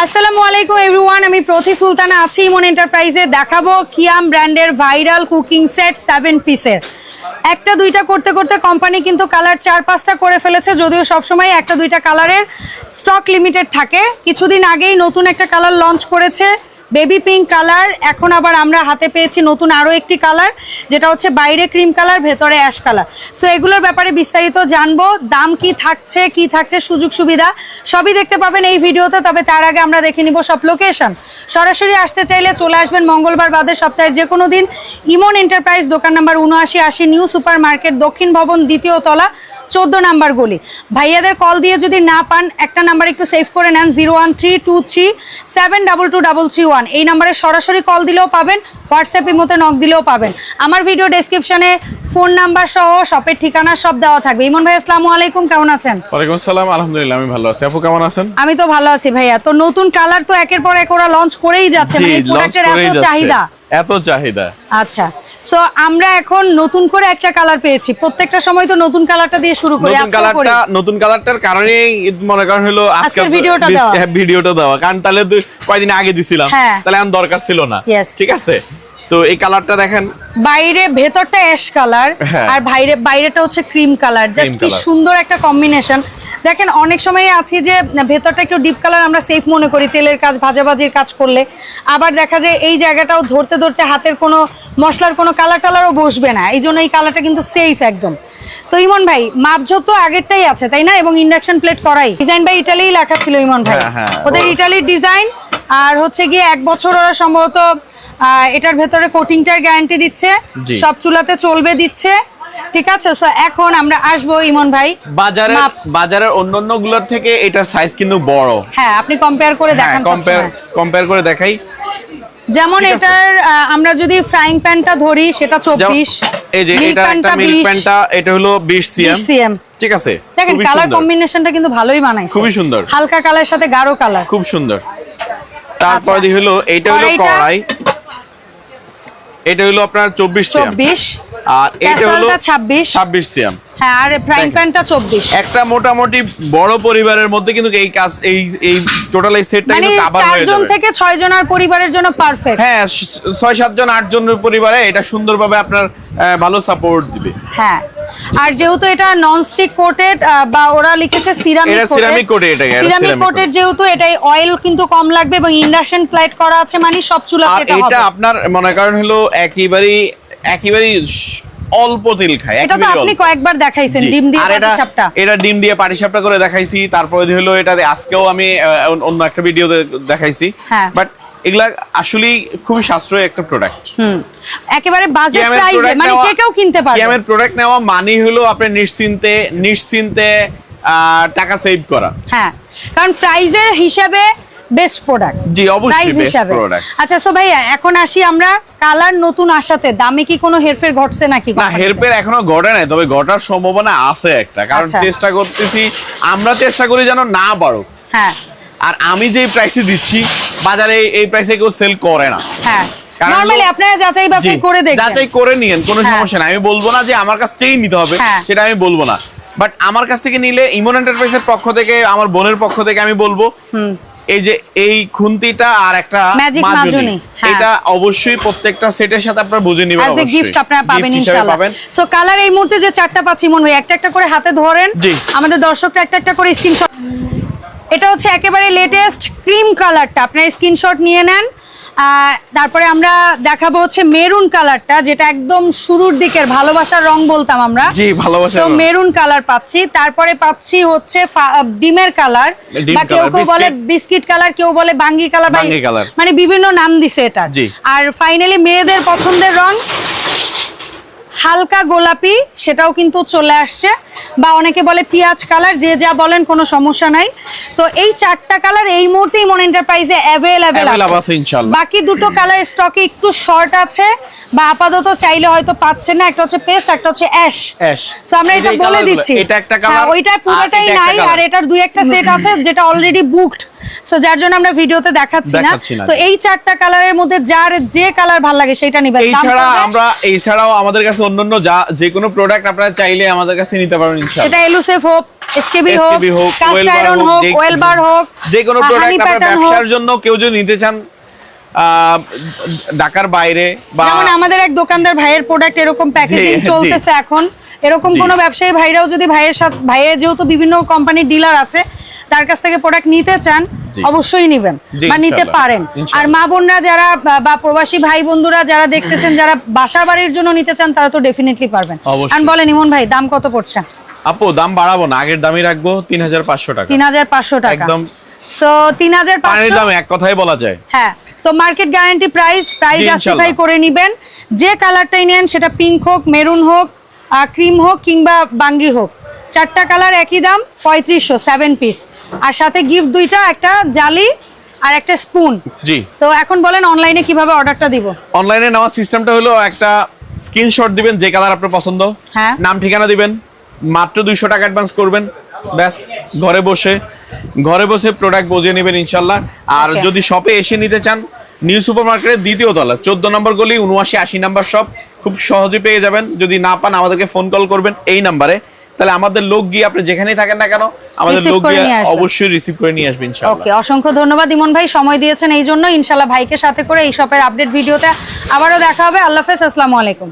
আসসালামু আলাইকুম এভরিওয়ান আমি প্রতি সুলতানা আছি ইমন এন্টারপ্রাইজে দেখাবো কিয়াম ব্র্যান্ডের ভাইরাল কুকিং সেট সেভেন পিসের একটা, দুইটা করতে করতে কোম্পানি কিন্তু কালার চার, পাঁচটা করে ফেলেছে, যদিও সবসময় একটা, দুইটা কালারের স্টক লিমিটেড থাকে। কিছুদিন আগেই নতুন একটা কালার লঞ্চ করেছে বেবি পিঙ্ক কালার। এখন আবার আমরা হাতে পেয়েছি নতুন আরও একটি কালার, যেটা হচ্ছে বাইরে ক্রিম কালার, ভেতরে অ্যাশ কালার। সো এগুলোর ব্যাপারে বিস্তারিত জানব, দাম কি থাকছে কি থাকছে, সুযোগ সুবিধা, সবই দেখতে পাবেন এই ভিডিওতে, তবে তার আগে আমরা দেখে নিব সব লোকেশন সরাসরি আসতে চাইলে চলে আসবেন মঙ্গলবার বাদে সপ্তাহের যে কোনো দিন। ইমন এন্টারপ্রাইজ দোকান নাম্বার উনআশি আশি, নিউ সুপার মার্কেট দক্ষিণ ভবন, দ্বিতীয় তলা। চোদ্দ নাম্বার গলি। ভাইয়াদের কল দিয়ে যদি না পান একটা নাম্বার একটু সেভ করে নেন zero one three two three seven double two double three one এই নাম্বারে সরাসরি কল দিলেও পাবেন হোয়াটসঅ্যাপের মতো নক দিলেও পাবেন। আমার ভিডিও ডেসক্রিপশনে ফোন নাম্বার সহ শপের ঠিকানা সব দেওয়া থাকবে। ইমন ভাই আসসালামু আলাইকুম কেমন আছেন? ওয়ালাইকুম আসসালাম আলহামদুলিল্লাহ আমি ভালো আছি। আপু কেমন আছেন? আমি তো ভালো আছি ভাইয়া। তো নতুন কালার তো একের পর এক ওরা লঞ্চ করেই যাচ্ছে মানে প্রোডাক্টের এত যাচ্ছে। চাহিদা। এত চাহিদা। আচ্ছা সো আমরা এখন নতুন করে একটা কালার পেয়েছি। প্রত্যেকটা সময় তো নতুন কালারটা দিয়ে শুরু করি নতুন কালারটা নতুন কালারটার কারণে মনে করেন হলো আজকে আজকের ভিডিওটা দেওয়া। ভিডিওটা দেওয়া। কারণ তাহলে কয়েকদিন আগে দিছিলাম। হ্যাঁ। তাহলে আমার দরকার ছিল না। ঠিক আছে? তো এই কালারটা দেখেন। বাইরে ভেতরটা অ্যাশ কালার হ্যাঁ। আর বাইরে বাইরেটা হচ্ছে ক্রিম কালার। জাস্ট কি সুন্দর একটা কম্বিনেশন। দেখেন অনেক সময় আছি যে ভেতরটা একটু ডিপ কালার আমরা সেফ মনে করি তেলের কাজ ভাজাভাজির কাজ করলে। আবার দেখা যায় এই জায়গাটাও ধরতে ধরতে হাতের কোনো মশলার কোনো কালার টালারও বসবে না। এই জন্য এই কালারটা কিন্তু সেফ একদম। তো ইমন ভাই মাপঝোপ তো আগেরটাই আছে তাই না? এবং ইন্ডাকশন প্লেট করাই। ডিজাইন বাই ইটালি লেখা ছিল ইমন ভাই। হ্যাঁ, হ্যাঁ। ওদের ইটালির ডিজাইন আর হচ্ছে গিয়ে এক বছর ওরা সম্ভবত এটার ভেতরে কোটিংটার গ্যারান্টি দিচ্ছে। সব চুলাতে চলবে দিচ্ছে। ঠিক আছে? সো এখন আমরা আসব ইমন ভাই। বাজারের মাপ। বাজারের অন্যান্যগুলোর থেকে এটার সাইজ কিন্তু বড়। হ্যাঁ আপনি কম্পেয়ার করে হ্যাঁ দেখান কম্পেয়ার কম্পেয়ার করে দেখাই। যেমন এটার আমরা যদি ফ্রাইং প্যানটা ধরি সেটা যেমন চব্বিশ। এই যে এটা একটা মিল্ক প্যানটা এটা হলো 20 সিএম সিএম ঠিক আছে? দেখেন কালার কম্বিনেশনটা কিন্তু ভালোই বানাইছে। খুবই সুন্দর। হালকা কালার সাথে গাঢ় কালার খুব সুন্দর। তারপর আচ্ছা। হলো এইটা হলো কড়াই। এটা হলো আপনার 24 সিএম। চব্বিশ। আর এটা হলো ক্যাসালটা 26 26 সিএম। হ্যাঁ আর ফ্রাইং প্যানটা চব্বিশ। একটা মোটামুটি বড় পরিবারের মধ্যে কিন্তু এই কাজ এই এই টোটাল এই সেটটা কিন্তু কভার হয়ে চারজন থেকে ছয় জনের পরিবারের জন্য পারফেক্ট হ্যাঁ স- ছয় সাতজন আট জনের পরিবারে এটা সুন্দরভাবে আপনার ভালো সাপোর্ট দিবে। হ্যাঁ। আর যেহেতু এটা ননস্টিক কোটেড বা ওরা লিখেছে সিরামিক কোটেড সিরামিক কোটেড যেহেতু এটাই অয়েল কিন্তু কম লাগবে এবং ইন্ডাকশন ফ্লাইট করা আছে মানে সব চুলাতে এটা এটা আপনার মনে করেন হলো একেবারেই একেবারেই স- অল্প তেল খায় এটা তো আপনি কয়েকবার দেখাইছেন ডিম দিয়ে আর এটা ডিম দিয়ে পাটিসাপটা করে দেখাইছি তারপরে হলো এটা আজকেও আমি অন্য একটা ভিডিও দেখাইছি। হ্যাঁ। বাট এগুলা আসলেই খুবই সাশ্রয়ী একটা প্রোডাক্ট হুম। একেবারে বাজেট প্রাইসে মানে যে কেউ কিনতে পারবে। কিয়ামের প্রোডাক্ট নেওয়া মানে হলো আপনি নিশ্চিন্তে নিশ্চিন্তে আহ, টাকা সেভ করা। হ্যাঁ। কারণ প্রাইজের হিসাবে বেস্ট প্রোডাক্ট জি, অবশ্যই best product। আচ্ছা সো ভাইয়া এখন আসি আমরা কালার নতুন আসাতে দামে কি কোনো হেরফের ঘটছে নাকি? না হেরপের এখনও ঘটে নাই তবে ঘটার সম্ভাবনা আছে একটা। কারণ আচ্ছা। চেষ্টা করতেছি আমরা চেষ্টা করি যেন না বাড়ুক। হ্যাঁ। আর আমি যে প্রাইসে দিচ্ছি বাজারে এই প্রাইসে কেউ সেল করে না। হ্যাঁ। নরমালি আপনারা যাচাই বাছাই করে দেখবেন। যাচাই করে নিয়েন কোনো হ্যাঁ। সমস্যা নাই। আমি বলব না যে আমার কাছ থেকেই নিতে হবে হ্যাঁ। সেটা আমি বলব না। বাট আমার কাছ থেকে নিলে ইমন এন্টারপ্রাইজের পক্ষ থেকে আমার বোনের পক্ষ থেকে আমি বলব এই যে এই খুন্তিটা আর একটা মাজনি। হ্যাঁ। এটা অবশ্যই প্রত্যেকটা সেটের সাথে আপনারা বুঝে নেবেন অবশ্যই। গিফট আপনারা পাবেন ইনশাআল্লাহ সো কালার এই মুহূর্তে যে চারটা পাচ্ছি মনে হয় একটা একটা করে হাতে ধরেন। আমাদের দর্শকরা একটা একটা করে স্ক্রিনশট এটা হচ্ছে একেবারে লেটেস্ট ক্রিম কালারটা আপনারা স্ক্রিনশট নিয়ে নেন। তারপরে আমরা দেখাবো হচ্ছে মেরুন কালারটা যেটা একদম শুরুর দিকের ভালোবাসার রং বলতাম আমরা। জি, ভালোবাসার তো মেরুন কালার পাচ্ছি। তারপরে পাচ্ছি হচ্ছে ডিমের কালার। বা কেউ কেউ বলে বিস্কিট। কালার কেউ বলে বাঙ্গি কালার। মানে বিভিন্ন নাম দিছে এটা। আর ফাইনালি মেয়েদের পছন্দের রং হালকা গোলাপি সেটাও কিন্তু চলে আসছে। বা অনেকে বলে পেঁয়াজ কালার যে যা বলেন কোনো সমস্যা নাই। তো এই চারটা কালার এই মুহূর্তেই মন এন্টারপ্রাইজে অ্যাভেলেবেল আছে। ইনশাআল্লাহ। বাকি দুটো কালার স্টকে একটু শর্ট আছে। বা আপাতত চাইলে হয়তো পাচ্ছেন না। একটা হচ্ছে পেস্ট একটা হচ্ছে অ্যাশ Ash। সো আমরা এটা বলে দিচ্ছি। এটা একটা হ্যাঁ, ওইটা পুরোটাই নাই আর এটার দুই একটা সেট আছে যেটা অলরেডি বুকড সো যার জন্য আমরা ভিডিওতে দেখাচ্ছি না। তো এই চারটা কালারের মধ্যে যার যে কালার ভালো লাগে সেটা নিবেন এই ছাড়া আমরা এই ছাড়াও আমাদের কাছে অন্যান্য যা যে কোনো প্রোডাক্ট আপনারা চাইলে আমাদের কাছে নিতে পারেন ইনশাআল্লাহ। সেটা এলুসেফ হোক এসকেবি হোক কাস্ট আয়রন হোক হোক বার হোক যে কোনো প্রোডাক্ট আপনার ব্যবসার জন্য কেউ যদি নিতে চান ঢাকার বাইরে বা যেমন আমাদের এক দোকানদার ভাইয়ের প্রোডাক্ট এরকম প্যাকেজিং চলতেছে এখন। এরকম। কোনো ব্যবসায়ী ভাইরাও যদি ভাইয়ের সাথে ভাইয়ের যেহেতু বিভিন্ন কোম্পানির ডিলার আছে তার কাছ থেকে প্রোডাক্ট নিতে চান অবশ্যই নেবেন বা নিতে পারেন। আর মা বোনরা যারা বা- প্রবাসী ভাই বন্ধুরা যারা দেখতেছেন যারা বাসা বাড়ির জন্য নিতে চান তারা তো ডেফিনেটলি পারবেন। আর বলেন ইমন ভাই দাম কত পড়ছে? আপু দাম বাড়াবো না আগের দামই রাখব তিন হাজার পাঁচশো টাকা। তিন হাজার পাঁচশো টাকা। একদম তো তিন হাজার পানির দাম এক কথাই বলা যায়। হ্যাঁ তো market guarantee price price justify করে নিবেন। যে কালারটাই নেন সেটা পিঙ্ক হোক মেরুন হোক ক্রিম হোক কিংবা বাঙ্গি হোক চারটা কালার একই দাম পঁয়ত্রিশশো সেভেন পিস আর সাথে গিফট দুইটা একটা জালি আর একটা স্পুন জি। তো এখন বলেন অনলাইনে কীভাবে অর্ডারটা দিব? অনলাইনে নেওয়ার সিস্টেমটা হলো একটা স্ক্রিনশট দিবেন যে কালার আপনার পছন্দ। হ্যাঁ। নাম ঠিকানা দিবেন। মাত্র দুইশো টাকা অ্যাডভান্স করবেন। ব্যাস ঘরে বসে ঘরে বসে প্রোডাক্ট বুঝিয়ে নেবেন ইনশাল্লাহ। আর যদি শপে এসে নিতে চান নিউ সুপার মার্কেটের দ্বিতীয় তলা চোদ্দ নম্বর গলি উনআশি আশি নাম্বার শপ খুব সহজে পেয়ে যাবেন। যদি না পান আমাদেরকে ফোন কল করবেন এই নাম্বারে তাহলে আমাদের লোক গিয়ে আপনি যেখানেই থাকেন না কেন আমাদের লোক গিয়ে অবশ্যই রিসিভ করে নিয়ে আসবেন ওকে অসংখ্য ধন্যবাদ। ইমন ভাই সময় দিয়েছেন এই জন্য। ইনশাল্লাহ ভাইকে সাথে করে এই শপের আপডেট ভিডিওতে আবারও দেখা হবে। আল্লাহ হাফেজ আসসালামু আলাইকুম।